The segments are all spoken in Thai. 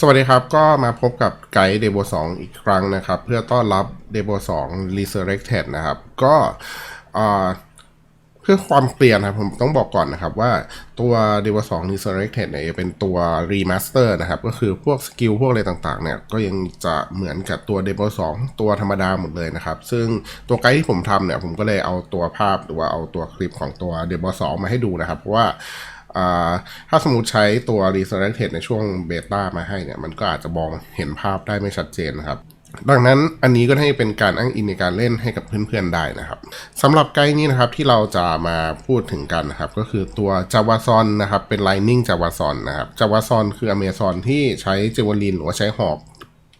สวัสดีครับ ก็มาพบกับไกด์เดโบ2อีกครั้งนะครับ เพื่อต้อนรับเดโบ2 Resurrected นะครับ ก็อ่าเพื่อความเคลียร์นะครับ ผมต้องบอกก่อนนะครับว่าตัว d e v o 2 Resurrected เนี่ยเป็นตัว Remaster นะครับ ก็คือพวกสกิลพวกอะไรต่างๆ เนี่ยก็ยังจะเหมือนกับตัว d e v o 2 ตัวธรรมดาหมดเลยนะครับ ซึ่งตัวไกด์ที่ผมทำเนี่ย ผมก็เลยเอาตัวภาพหรือว่าเอาตัวคลิปของตัว d e v o 2 มาให้ดูนะครับ เพราะว่า ถ้าสมมติใช้ตัว Resurrected ในช่วงเบต้ามาให้เนี่ย มันก็อาจจะมองเห็นภาพได้ไม่ชัดเจนนะครับ ดังนั้นอันนี้ก็ให้เป็นการอ้างอิงในการเล่นให้กับเพื่อนๆได้นะครับสำหรับไกด์นี้นะครับที่เราจะมาพูดถึงกันนะครับ ก็คือตัว j a v a z o n นะครับ เป็น Lightning j a v a z o n นะครับ j a v a z o n คือ Amazon ที่ใช้เจวลินหรือว่าใช้หอก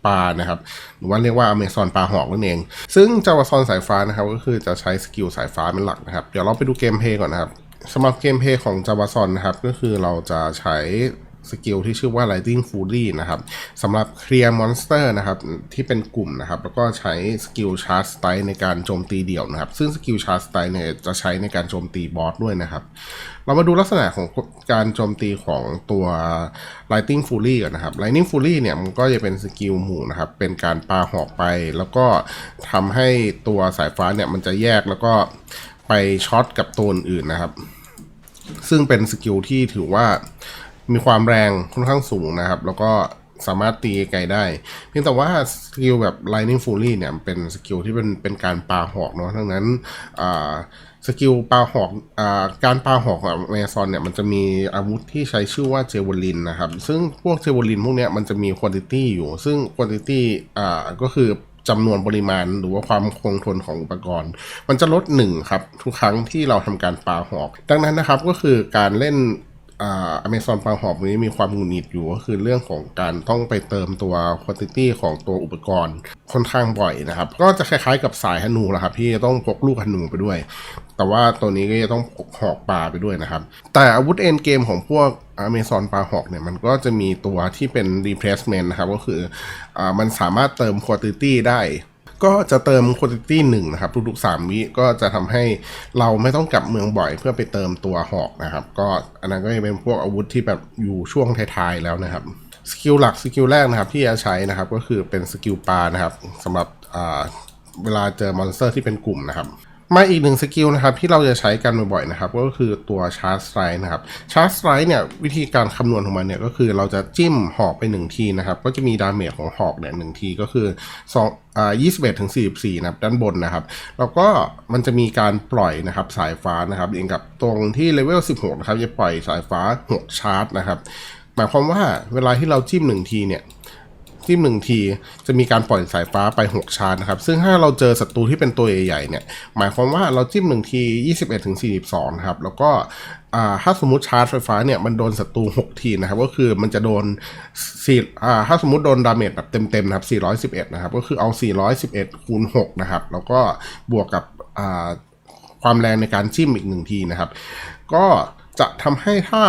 ปลานะครับหรือว่าเรียกว่าอเมซอนปลาหอกนั่นเอง ซึ่งจาวาซอนสายฟ้านะครับ ก็คือจะใช้สกิลสายฟ้าเป็นหลักนะครับ เดี๋ยวเราไปดูเกมเพย์ก่อนนะครับ สำหรับเกมเพลย์ของจาวาซอนนะครับ ก็คือเราจะใช้สกิลที่ชื่อว่า Lightning Fury นะครับสำหรับเคลียร์มอนสเตอร์นะครับที่เป็นกลุ่มนะครับ แล้วก็ใช้สกิลชาร์จสไตล์ในการโจมตีเดี่ยวนะครับ ซึ่งสกิลชาร์จสไตล์เนี่ยจะใช้ในการโจมตีบอสด้วยนะครับ เรามาดูลักษณะของการโจมตีของตัว Lightning Fury ก่อนนะครับ Lightning Fury เนี่ยมันก็จะเป็นสกิลหมู่นะครับ เป็นการปาหอกไป แล้วก็ทำให้ตัวสายฟ้าเนี่ยมันจะแยกแล้วก็ไปช็อตกับตัวอื่นนะครับ ซึ่งเป็นสกิลที่ถือว่ามีความแรงค่อนข้างสูงนะครับ แล้วก็สามารถตีไกลได้ เพียงแต่ว่าสกิลแบบ Lightning Fury เนี่ยเป็นสกิลที่เป็นเป็นการปาหอกเนาะทั้งนั้นสกิลปาหอกอการปาหอกของเมซอนเนี่ยมันจะมีอาวุธที่ใช้ชื่อว่าเจวลินนะครับ ซึ่งพวกเจวลินพวกเนี้ยมันจะมีคุณ i t y อยู่ ซึ่งคุณ i t y อ่ก็คือ จำนวนปริมาณหรือว่าความคงทนของอุปกรณ์ มันจะลดหนึ่งครับทุกครั้งที่เราทำการปาหอก ดังนั้นนะครับก็คือการเล่นอเมซอนปาหอกนี้มีความหงุดหงิดอยู่ก็คือเรื่องของการต้องไปเติมตัวคุณ i t y ของตัวอุปกรณ์ค่อนข้างบ่อยนะครับ ก็จะคล้ายๆกับสายฮนูแหละครับที่จะต้องพกลูกฮนูไปด้วย แต่ว่าตัวนี้ก็จะต้องพกหอกปลาไปด้วยนะครับ แต่อาวุธเอ็นเกมของพวก อเมซอนปลาหอกเนี่ยมันก็จะมีตัวที่เป็น replacement นะครับ ก็คืออมันสามารถเติม quantity ได้ ก็จะเติม quantity หนึ่งนะครับ ทุกๆ 3 วิก็จะทำให้เราไม่ต้องกลับเมืองบ่อยเพื่อไปเติมตัวหอกนะครับ ก็อันนั้นก็จะเป็นพวกอาวุธที่แบบอยู่ช่วงท้ายๆ แล้วนะครับสกิลหลักสกิลแรกนะครับที่จะใช้นะครับก็คือเป็นสกิลปลานะครับสำหรับเวลาเจอมอนสเตอร์ที่เป็นกลุ่มนะครับ มาอีกหนึ่งสกิลนะครับที่เราจะใช้กันบ่อยๆนะครับก็คือตัวชาร์จสไตร์นะครับชาร์จสไตร์เนี่ยวิธีการคำนวณของมันเนี่ยก็คือเราจะจิ้มหอกไปหนึ่งทีนะครับก็จะมีดาเมจของหอกเนี่ยหนึ่งทีก็คือสองอ่ายี่สิบเอ็ดถึงสี่สิบสี่นะครับด้านบนนะครับแล้วก็มันจะมีการปล่อยนะครับสายฟ้านะครับเองกับตรงที่เลเวล16นะครับจะปล่อยสายฟ้า 6 ชาร์จนะครับหมายความว่าเวลาที่เราจิ้มหนึ่งทีเนี่ย จิ้มหนึ่งที จะมีการปล่อยสายฟ้าไป 6 ชาร์จนะครับ ซึ่งถ้าเราเจอศัตรูที่เป็นตัวใหญ่ๆเนี่ย หมายความว่าเราจิ้มหนึ่งที 21ถึง42นะครับ แล้วก็ถ้าสมมติชาร์จไฟฟ้าเนี่ยมันโดนศัตรู 6 ทีนะครับ ก็คือมันจะโดนสี่อ่าถ้าสมมติโดนดาเมจแบบเต็มๆนะครับ 411 นะครับ ก็คือเอา 411 คูณ 6 นะครับ แล้วก็บวกกับความแรงในการจิ้มอีกหนึ่งทีนะครับ ก็จะทำให้ท่า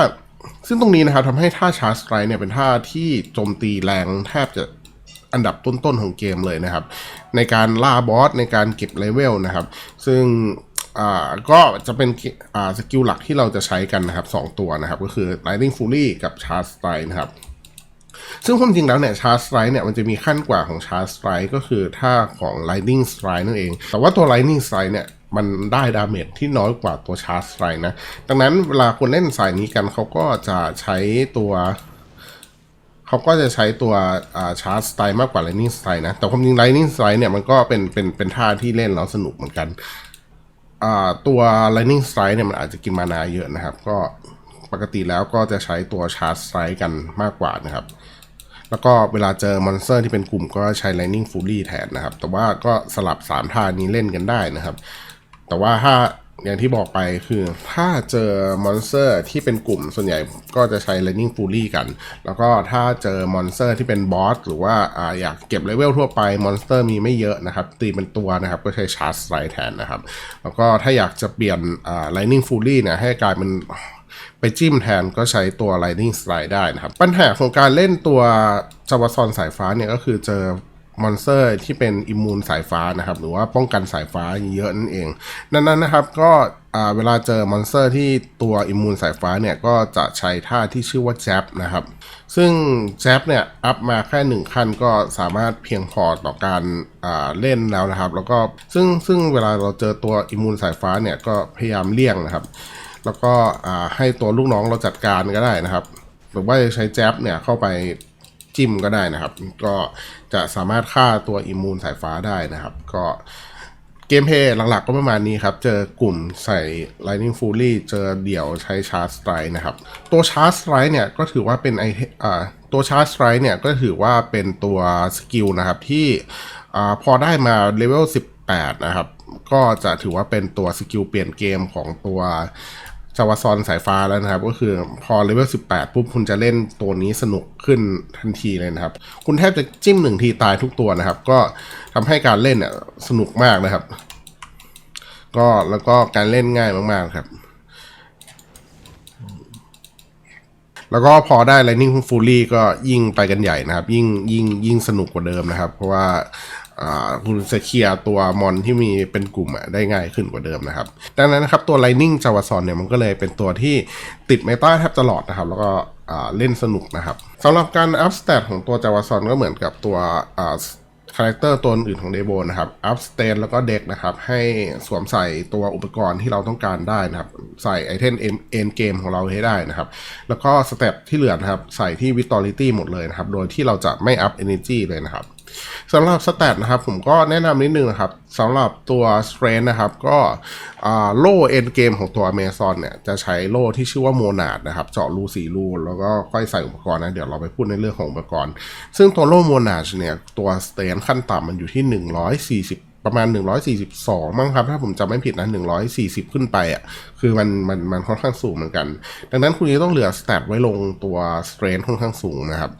ซึ่งตรงนี้นะครับทำให้ท่าชาร์จสไตร์เนี่ยเป็นท่าที่โจมตีแรงแทบจะอันดับต้นๆของเกมเลยนะครับ ในการล่าบอสในการเก็บเลเวลนะครับ ซึ่งก็จะเป็นสกิลหลักที่เราจะใช้กันนะครับสองตัวนะครับ ก็คือ Lightning Fury กับ Charge Strike นะครับ ซึ่งความจริงแล้วเนี่ยชาร์จสไตร์เนี่ยมันจะมีขั้นกว่าของชาร์จสไตร์ก็คือท่าของ Lightning Strike นั่นเอง แต่ว่าตัว Lightning Strike เนี่ย มันได้ดาเมจที่น้อยกว่าตัวชาร์จสไตร์นะ ดังนั้นเวลาคนเล่นสายนี้กันเขาก็จะใช้ตัวเขาก็จะใช้ตัวชาร์จสไตล์มากกว่า Lightning Strike นะ แต่ความจริง Lightning Strike เนี่ยมันก็เป็นเป็นเป็นท่าที่เล่นแล้วสนุกเหมือนกัน ตัว Lightning Strike เนี่ยมันอาจจะกินมานาเยอะนะครับ ก็ปกติแล้วก็จะใช้ตัวชาร์จสไตร์กันมากกว่านะครับ แล้วก็เวลาเจอมอนสเตอร์ที่เป็นกลุ่มก็ใช้ Lightning Fury แทนนะครับ แต่ว่าก็สลับ 3 ท่านี้เล่นกันได้นะครับ แต่ว่าถ้าอย่างที่บอกไปคือถ้าเจอมอนสเตอร์ที่เป็นกลุ่มส่วนใหญ่ก็จะใช้ Lightning Fury กัน แล้วก็ถ้าเจอมอนสเตอร์ที่เป็นบอสหรือว่าออยากเก็บเลเวลทั่วไปมอนสเตอร์มีไม่เยอะนะครับ ตีเป็นตัวนะครับก็ใช้ชาร์จไลท์แทนนะครับ แล้วก็ถ้าอยากจะเปลี่ยน Lightning Fury เนี่ยให้กลายเป็นไปจิ้มแทนก็ใช้ตัว Lightning Strike ได้นะครับ ปัญหาของการเล่นตัวจาวซอนสายฟ้าเนี่ยก็คือเจอ มอนสเตอร์ที่เป็นอิมมูนสายฟ้านะครับ หรือว่าป้องกันสายฟ้าเยอะนั่นเอง ดังนั้นนะครับก็เวลาเจอมอนสเตอร์ที่ตัวอิมมูนสายฟ้าเนี่ยก็จะใช้ท่าที่ชื่อว่าแจ๊บนะครับ ซึ่งแจ๊บเนี่ยอัพมาแค่หนึ่งขั้นก็สามารถเพียงพอต่อการเล่นแล้วนะครับ แล้วก็ซึ่งซึ่งเวลาเราเจอตัวอิมมูนสายฟ้าเนี่ยก็พยายามเลี่ยงนะครับ แล้วก็ให้ตัวลูกน้องเราจัดการก็ได้นะครับหรือว่าจะใช้แจ๊บเนี่ยเข้าไป จิ้มก็ได้นะครับ ก็จะสามารถฆ่าตัวอิมูนสายฟ้าได้นะครับ ก็เกมเพลย์หลักๆก็ประมาณนี้ครับ เจอกลุ่มใส่ Lightning Fury เจอเดี่ยวใช้ชาร์จสไตร์นะครับ ตัวชาร์จสไตร์เนี่ยก็ถือว่าเป็นไออ่าตัวชาร์จสไตร์เนี่ยก็ถือว่าเป็นตัวสกิลนะครับที่อ่าพอได้มาเลเวล18 นะครับ ก็จะถือว่าเป็นตัวสกิลเปลี่ยนเกมของตัว จาวาซอนสายฟ้าแล้วนะครับ ก็คือพอเลเวล18 ปุ๊บคุณจะเล่นตัวนี้สนุกขึ้นทันทีเลยนะครับ คุณแทบจะจิ้มหนึ่งทีตายทุกตัวนะครับ ก็ทำให้การเล่นเนี่ยสนุกมากนะครับ ก็แล้วก็การเล่นง่ายมากๆครับ แล้วก็พอได้ Lightning Fury ก็ยิ่งไปกันใหญ่นะครับ ยิ่งยิ่งยิ่งสนุกกว่าเดิมนะครับ เพราะว่า คุณจะเคลียร์ตัวมอนที่มีเป็นกลุ่มได้ง่ายขึ้นกว่าเดิมนะครับ ดังนั้นนะครับตัว Lightning j a w a s o n เนี่ยมันก็เลยเป็นตัวที่ติดเมตาแทบตลอดนะครับ แล้วก็อ่าเล่นสนุกนะครับสำหรับการอัพสเตตของตัว j a w a s o n ก็เหมือนกับตัวอ่าคาแรคเตอร์ตัวอื่นของเดโบนะครับอัพสเตนแล้วก็เด็กนะครับ ให้สวมใส่ตัวอุปกรณ์ที่เราต้องการได้นะครับ ใส่ไอเทมเอ็นเกมของเราให้ได้นะครับ แล้วก็สเต็ปที่เหลือนะครับ ใส่ที่วิตอริตี้หมดเลยนะครับ โดยที่เราจะไม่อัพเอเนจีเลยนะครับ สำหรับสเตตนะครับผมก็แนะนำนิดนึงนะครับสำหรับตัวสเตรนนะครับก็โล่เอ็นเกมของตัว Amazon เนี่ยจะใช้โล่ที่ชื่อว่าโมนาดนะครับเจาะรูสีรูแล้วก็ค่อยใส่อุปกรณ์นะเดี๋ยวเราไปพูดในเรื่องของอุปกรณ์ ซึ่งตัวโล่โมนาดเนี่ยตัวสเตนขั้นต่ำมันอยู่ที่ 140ประมาณ 142 มั้งครับ ถ้าผมจำไม่ผิดนะ 140 ขึ้นไปอะ คือมันมันมันค่อนข้างสูงเหมือนกัน ดังนั้นคุณจะต้องเหลือสเตตไว้ลงตัวสเตรนค่อนข้างสูงนะครับ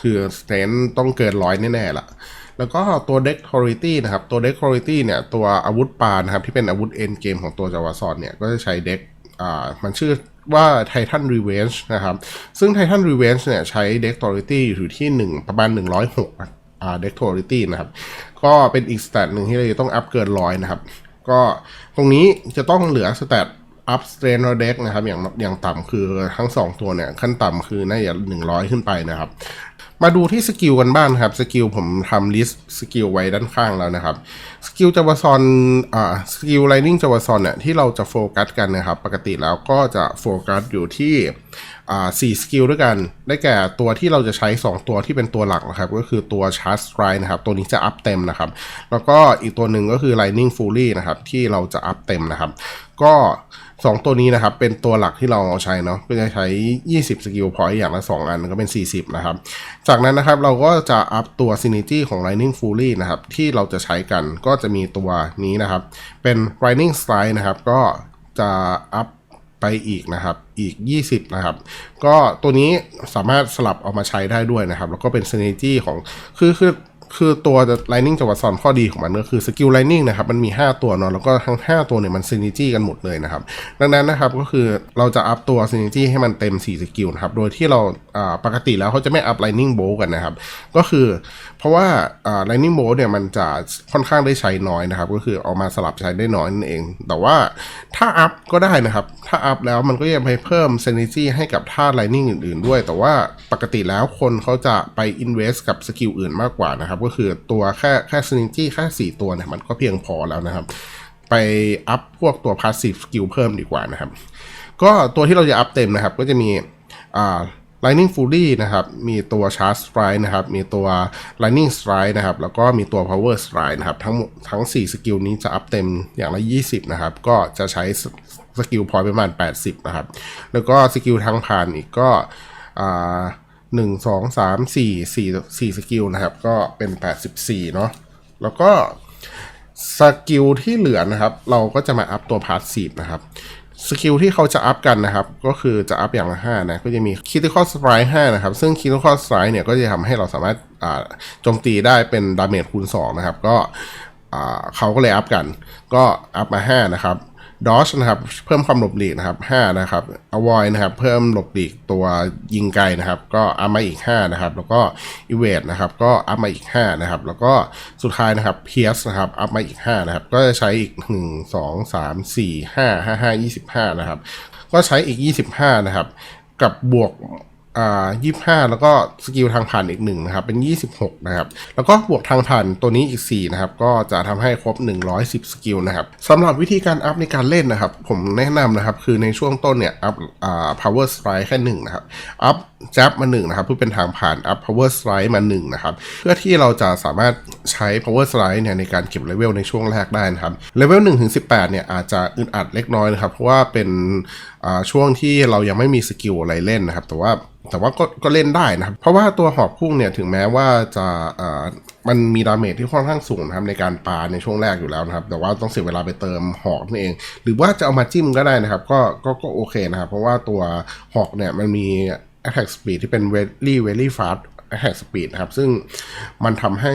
คือสเตนต้องเกินร้อยแน่ๆละแล้วก็ตัวเด็กทอริตี้นะครับ ตัวเด็กทอริตี้เนี่ย ตัวอาวุธปานะครับ ที่เป็นอาวุธเอ็นเกมของตัวจาวาซอนเนี่ย ก็จะใช้เด็กอ่ามันชื่อว่าไททันรีเวนจ์นะครับ ซึ่งไททันรีเวนจ์เนี่ย ใช้เด็กทอริตี้อยู่ที่ 1 ประมาณ 106อ่าเด็กทอริตี้นะครับ ก็เป็นอีกสเตตหนึ่งที่เราจะต้องอัพเกินร้อยนะครับ ก็ตรงนี้จะต้องเหลือสเตตอัพสเตรนเด็กนะครับ อย่างอย่างต่ำคือทั้ง 2 ตัวเนี่ย ขั้นต่ำคือน่าจะ100 ขึ้นไปนะครับ มาดูที่สกิลกันบ้างครับ สกิลผมทำลิสต์สกิลไว้ด้านข้างแล้วนะครับ สกิลจาวซอนอ่าสกิลไลนิ่งจาวซอนเนี่ยที่เราจะโฟกัสกันนะครับ ปกติแล้วก็จะโฟกัสอยู่ที่อ่าสี่สกิลด้วยกัน ได้แก่ตัวที่เราจะใช้ 2 ตัวที่เป็นตัวหลักนะครับ ก็คือตัวชาร์จไรนะครับ ตัวนี้จะอัพเต็มนะครับ แล้วก็อีกตัวหนึ่งก็คือ Lightning Fury นะครับ ที่เราจะอัพเต็มนะครับ ก็ 2ตัวนี้นะครับ เป็นตัวหลักที่เราเอาใช้เนาะก็จะใช้ 20 สกิลพอยต์อย่างละ 2 อันก็เป็น 40 นะครับ จากนั้นนะครับเราก็จะอัพตัว Synergy ของ Lightning Fury นะครับ ที่เราจะใช้กันก็จะมีตัวนี้นะครับ เป็น Lightning Strike นะครับ ก็จะอัพไปอีกนะครับ อีก 20 นะครับ ก็ตัวนี้สามารถสลับเอามาใช้ได้ด้วยนะครับ แล้วก็เป็น Synergy ของคือคือ คือตัว Lightning จังหวัดซอนข้อดีของมันก็คือสกิล Lightning นะครับมันมี 5 ตัวเนาะแล้วก็ทั้ง 5 ตัวเนี่ยมันซินิจี้กันหมดเลยนะครับ ดังนั้นนะครับก็คือเราจะอัพตัวซินิจี้ให้มันเต็ม 4 สกิลนะครับโดยที่เราปกติแล้วเขาจะไม่อัพ Lightning Bolt กันนะครับ ก็คือเพราะว่า Lightning Bolt เนี่ยมันจะค่อนข้างได้ใช้น้อยนะครับ ก็คือเอามาสลับใช้ได้น้อยนั่นเอง แต่ว่าถ้าอัพก็ได้นะครับ ถ้าอัพแล้วมันก็ยังไปเพิ่ม synergy ให้กับท่า Lightning อื่น ๆ ด้วย แต่ว่าปกติแล้วคนเขาจะไป invest กับสกิลอื่นมากกว่านะครับก็คือตัวแค่แค่ synergy แค่ 4 ตัวเนี่ยมันก็เพียงพอแล้วนะครับ ไปอัพพวกตัว passive skill เพิ่มดีกว่านะครับ ก็ตัวที่เราจะอัพเต็มนะครับก็จะมีอ่า Lightning Fury นะครับ มีตัว Charge Strike นะครับ มีตัว Lightning Strike นะครับ แล้วก็มีตัว Power Strike นะครับ ทั้งทั้ง 4 สกิลนี้จะอัพเต็มอย่างละ 20 นะครับ ก็จะใช้สสกิลพอยต์ประมาณ 80 นะครับ แล้วก็สกิลทางผ่านอีกก็อ่า หนึ่งสองสามสี่สี่สี่สกิลนะครับ ก็เป็น84เนาะแล้วก็สกิลที่เหลือนะครับ เราก็จะมาอัพตัวพาสซีฟนะครับสกิลที่เขาจะอัพกันนะครับ ก็คือจะอัพอย่างละ5นะ ก็จะมี Critical Strike 5นะครับ ซึ่ง Critical Strike เนี่ยก็จะทำให้เราสามารถโจมตีได้เป็นดาเมจคูณ 2 นะครับ ก็เขาก็เลยอัพกัน ก็อัพมา 5 นะครับ ดอชนะครับเพิ่มความหลบหลีกนะครับ5นะครับอวอยนะครับเพิ่มหลบหลีกตัวยิงไกลนะครับ ก็อัพมาอีก5นะครับแล้วก็อีเวดนะครับก็อัพมาอีก5นะครับแล้วก็สุดท้ายนะครับเพียสนะครับอัพมาอีก5นะครับก็จะใช้อีก 1 2 3 4 5 5 5 25 นะครับ ก็ใช้อีก 25 นะครับ กับบวก อ่ายี่ห้าแล้วก็สกิลทางผ่านอีกหนึ่งนะครับ เป็น 26 นะครับ แล้วก็บวกทางผ่านตัวนี้อีก 4 นะครับ ก็จะทำให้ครบ 110 สกิลนะครับสำหรับวิธีการอัพในการเล่นนะครับ ผมแนะนำนะครับ คือในช่วงต้นเนี่ยอัพอ่า power strike แค่หนึ่งนะครับ อัพจับมาหนึ่งนะครับเพื่อเป็นทางผ่านอัพ power strike มาหนึ่งนะครับ เพื่อที่เราจะสามารถใช้ power strike เนี่ยในการเก็บเลเวลในช่วงแรกได้นะครับเลเวล1ถึง18 เนี่ยอาจจะอึดอัดเล็กน้อยนะครับ เพราะว่าเป็น ช่วงที่เรายังไม่มีสกิลอะไรเล่นนะครับ แต่ว่าแต่ว่าก็ก็เล่นได้นะครับ เพราะว่าตัวหอกพุ่งเนี่ยถึงแม้ว่าจะอ่ามันมีดาเมจที่ค่อนข้างสูงนะครับในการปาในช่วงแรกอยู่แล้วนะครับ แต่ว่าต้องเสียเวลาไปเติมหอกนั่นเอง หรือว่าจะเอามาจิ้มก็ได้นะครับ ก็ก็ก็โอเคนะครับ เพราะว่าตัวหอกเนี่ยมันมี attack speed ที่เป็น very very fast attack speed นะครับ ซึ่งมันทำให้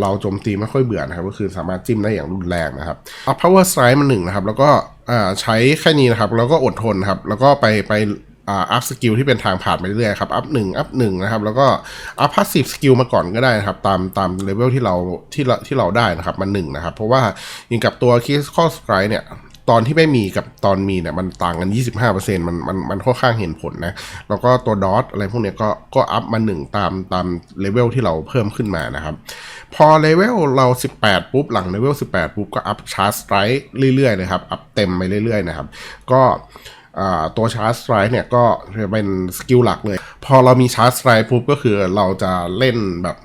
เราโจมตีไม่ค่อยเบื่อนะครับ ก็คือสามารถจิ้มได้อย่างรุนแรงนะครับเอา power strike มาหนึ่งนะครับ แล้วก็ใช้แค่นี้นะครับ แล้วก็อดทนครับ แล้วก็ไปไปอัพสกิลที่เป็นทางผ่านไปเรื่อยๆครับ อัพหนึ่งอัพหนึ่งนะครับ แล้วก็อัพพาสซีฟสกิลมาก่อนก็ได้นะครับ ตามตามเลเวลที่เราที่เราที่เราได้นะครับ มาหนึ่งนะครับ เพราะว่ายิงกับตัว critical strike เนี่ย ตอนที่ไม่มีกับตอนมีเนี่ยมันต่างกัน 25%มันมันมันค่อนข้างเห็นผลนะ แล้วก็ตัวดอทอะไรพวกเนี้ยก็ก็อัพมาหนึ่งตามตามเลเวลที่เราเพิ่มขึ้นมานะครับ พอเลเวลเรา 18 ปุ๊บ หลังเลเวล 18 ปุ๊บ ก็อัพชาร์จสไตร์เรื่อยๆนะครับ อัพเต็มไปเรื่อยๆนะครับ ก็ตัวชาร์จสไตร์เนี่ยก็จะเป็นสกิลหลักเลย พอเรามีชาร์จสไตร์ปุ๊บก็คือเราจะเล่นแบบ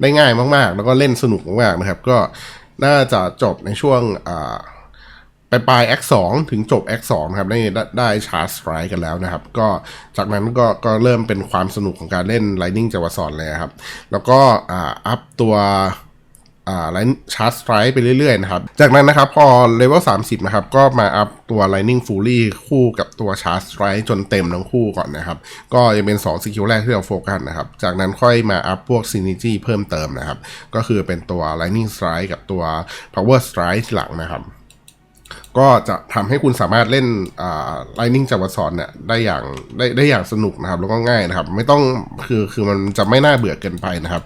ได้ง่ายมากๆ แล้วก็เล่นสนุกมากๆนะครับ ก็น่าจะจบในช่วงอ่า ไปปลาย X 2ถึงจบ X 2ครับได้ได้ชาร์จสไตร์กันแล้วนะครับ ก็จากนั้นก็ก็เริ่มเป็นความสนุกของการเล่น Lightning จาวสอนเลยครับ แล้วก็อ่าอัพตัวอ่าไลน์ชาร์จสไตร์ไปเรื่อยๆนะครับ จากนั้นนะครับพอเลเวล30 นะครับ ก็มาอัพตัว Lightning Fury คู่กับตัวชาร์จสไตร์จนเต็มทั้งคู่ก่อนนะครับ ก็ยังเป็น 2 สกิลแรกที่เราโฟกัสนะครับ จากนั้นค่อยมาอัพพวก Synergy เพิ่มเติมนะครับ ก็คือเป็นตัว Lightning Strike กับตัว Power Strike หลังนะครับ ก็จะทำให้คุณสามารถเล่นอ่า Lightning จาวสอนเนี่ยได้อย่างได้ได้อย่างสนุกนะครับ แล้วก็ง่ายนะครับ ไม่ต้องคือคือมันจะไม่น่าเบื่อเกินไปนะครับ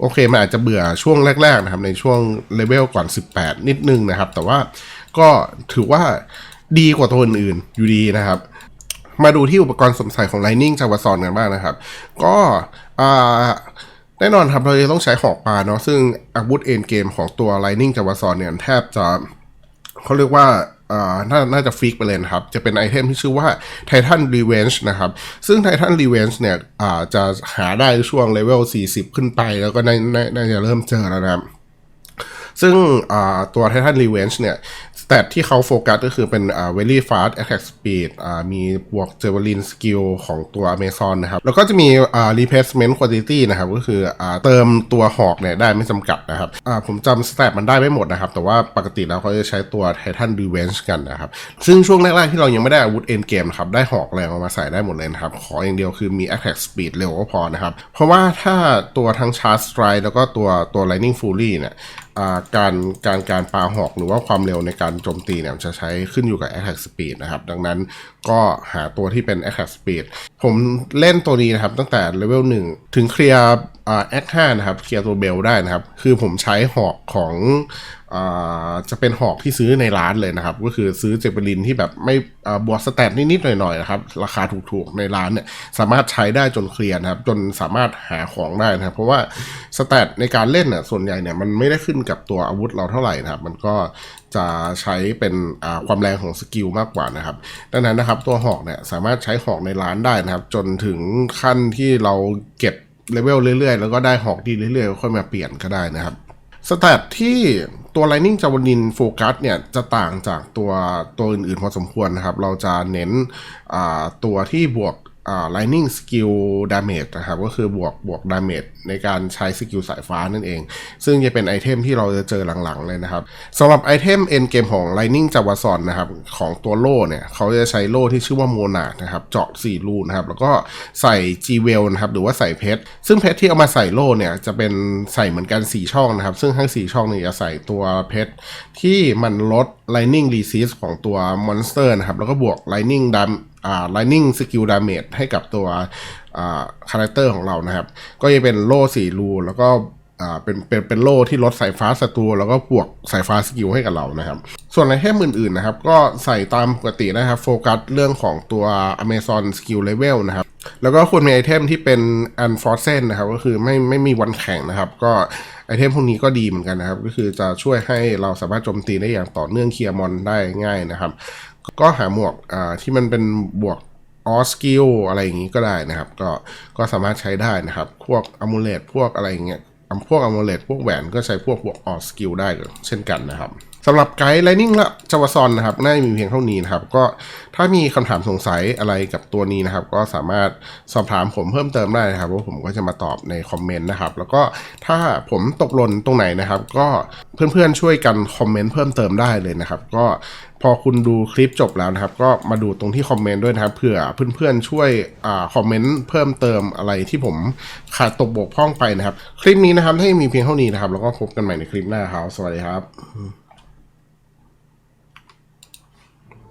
โอเค มันอาจจะเบื่อช่วงแรก ๆ นะครับ ในช่วงเลเวลก่อน 18 นิดนึงนะครับ แต่ว่าก็ถือว่าดีกว่าตัวอื่นๆอยู่ดีนะครับ มาดูที่อุปกรณ์สมใส่ของ Lightning จาวสอนกันบ้างนะครับ ก็อ่าแน่นอนครับเราจะต้องใช้หอกปลาเนาะซึ่งอาวุธเอ็นเกมของตัว Lightning จาวสอนเนี่ยแทบจะ เขาเรียกว่าน่าน่าจะฟิกไปเลยนะครับ จะเป็นไอเทมที่ชื่อว่า Titan Revenge นะครับ ซึ่ง Titan Revenge เนี่ยจะหาได้ช่วงเลเวล 40 ขึ้นไปแล้วก็น่าน่าน่าจะเริ่มเจอแล้วนะครับซึ่งตัว Titan Revenge เนี่ย สเตตที่เขาโฟกัสก็คือเป็นอ่า very fast attack speed อ่ามีบวก javelin skill ของตัว Amazon นะครับ แล้วก็จะมีอ่า replacement quantity นะครับ ก็คืออ่าเติมตัวหอกเนี่ยได้ไม่จำกัดนะครับอ่าผมจำสเตตมันได้ไม่หมดนะครับ แต่ว่าปกติแล้วเขาจะใช้ตัว Titan Revenge กันนะครับ ซึ่งช่วงแรกๆ ที่เรายังไม่ได้อาวุธ end game นะครับ ได้หอกแรงมาใส่ได้หมดเลยนะครับ ขออย่างเดียวคือมี attack speed เร็วก็พอนะครับ เพราะว่าถ้าตัวทั้ง charge strike แล้วก็ตัวตัว lightning fury เนี่ยการการการปาหอกหรือว่าความเร็วในการโจมตีเนี่ยจะใช้ขึ้นอยู่กับ attack speed นะครับ ดังนั้นก็หาตัวที่เป็น attack speed ผมเล่นตัวนี้นะครับ ตั้งแต่เลเวล1ถึงเคลียร์อ่า act 5นะครับ เคลียร์ตัวเบลได้นะครับ คือผมใช้หอกของ จะเป็นหอกที่ซื้อในร้านเลยนะครับ ก็คือซื้อเจเปลินที่แบบไม่บวกสแตทนิดๆหน่อยๆนะครับ ราคาถูกๆในร้านเนี่ยสามารถใช้ได้จนเคลียร์นะครับ จนสามารถหาของได้นะครับ เพราะว่าสแตทในการเล่นน่ะส่วนใหญ่เนี่ยมันไม่ได้ขึ้นกับตัวอาวุธเราเท่าไหร่นะครับ มันก็จะใช้เป็นความแรงของสกิลมากกว่านะครับ ดังนั้นนะครับตัวหอกเนี่ยสามารถใช้หอกในร้านได้นะครับ จนถึงขั้นที่เราเก็บเลเวลเรื่อยๆ แล้วก็ได้หอกดีเรื่อยๆ ค่อยมาเปลี่ยนก็ได้นะครับ สแตทที่ตัว Lightning จาวนินโฟกัสเนี่ยจะต่างจากตัวตัวอื่นๆพอสมควรนะครับ เราจะเน้นตัวที่บวก lightning skill damage นะครับ ก็คือบวกบวก damage ในการใช้สกิลสายฟ้านั่นเอง ซึ่งจะเป็นไอเทมที่เราจะเจอหลังๆเลยนะครับสำหรับไอเทม end game ของ lightning จาวาซอนนะครับของตัวโล่เนี่ยเขาจะใช้โล่ที่ชื่อว่าโมนาดนะครับเจาะ4รูนะครับแล้วก็ใส่ g w e l นะครับหรือว่าใส่เพชรซึ่งเพชรที่เอามาใส่โล่เนี่ยจะเป็นใส่เหมือนกัน 4 ช่องนะครับ ซึ่งทั้ง 4 ช่องเนี่ยจะใส่ตัวเพชรที่มันลด lightning resist ของตัว monster นะครับแล้วก็บวก lightning dam อ่า lightning skill damage ให้กับตัวคาแรคเตอร์ของเรานะครับ ก็จะเป็นโล่สี่รูแล้วก็เป็นเป็นเป็นโล่ที่ลดสายฟ้าศัตรูแล้วก็บวกสายฟ้าสกิลให้กับเรานะครับ ส่วนไอเทมอื่นๆนะครับ ก็ใส่ตามปกตินะครับ โฟกัสเรื่องของตัว Amazon Skill Level นะครับ แล้วก็ควรมีไอเทมที่เป็น unfrozen นะครับ ก็คือไม่ไม่มีวันแข่งนะครับ ก็ไอเทมพวกนี้ก็ดีเหมือนกันนะครับ ก็คือจะช่วยให้เราสามารถโจมตีได้อย่างต่อเนื่องเคลียร์มอนได้ง่ายนะครับ ก็หาหมวกที่มันเป็นบวก ออสกิลอะไรอย่างนี้ก็ได้นะครับ ก็ก็สามารถใช้ได้นะครับ พวกอะมูเลตพวกอะไรอย่างเงี้ยพวกอะมูเลตพวกแหวนก็ใช้พวกพวกออสกิลได้เช่นกันนะครับ สำหรับไกด์ไลนิ่งและจวซอนนะครับน่าจะมีเพียงเท่านี้นะครับ ก็ถ้ามีคำถามสงสัยอะไรกับตัวนี้นะครับ ก็สามารถสอบถามผมเพิ่มเติมได้นะครับว่าผมก็จะมาตอบในคอมเมนต์นะครับ แล้วก็ถ้าผมตกหล่นตรงไหนนะครับ ก็เพื่อนๆช่วยกันคอมเมนต์เพิ่มเติมได้เลยนะครับ ก็พอคุณดูคลิปจบแล้วนะครับ ก็มาดูตรงที่คอมเมนต์ด้วยนะครับเผื่อเพื่อนๆช่วยอ่าคอมเมนต์เพิ่มเติมอะไรที่ผมขาดตกบกพร่องไปนะครับ คลิปนี้นะครับถ้ามีเพียงเท่านี้นะครับ แล้วก็พบกันใหม่ในคลิปหน้าครับสวัสดีครับ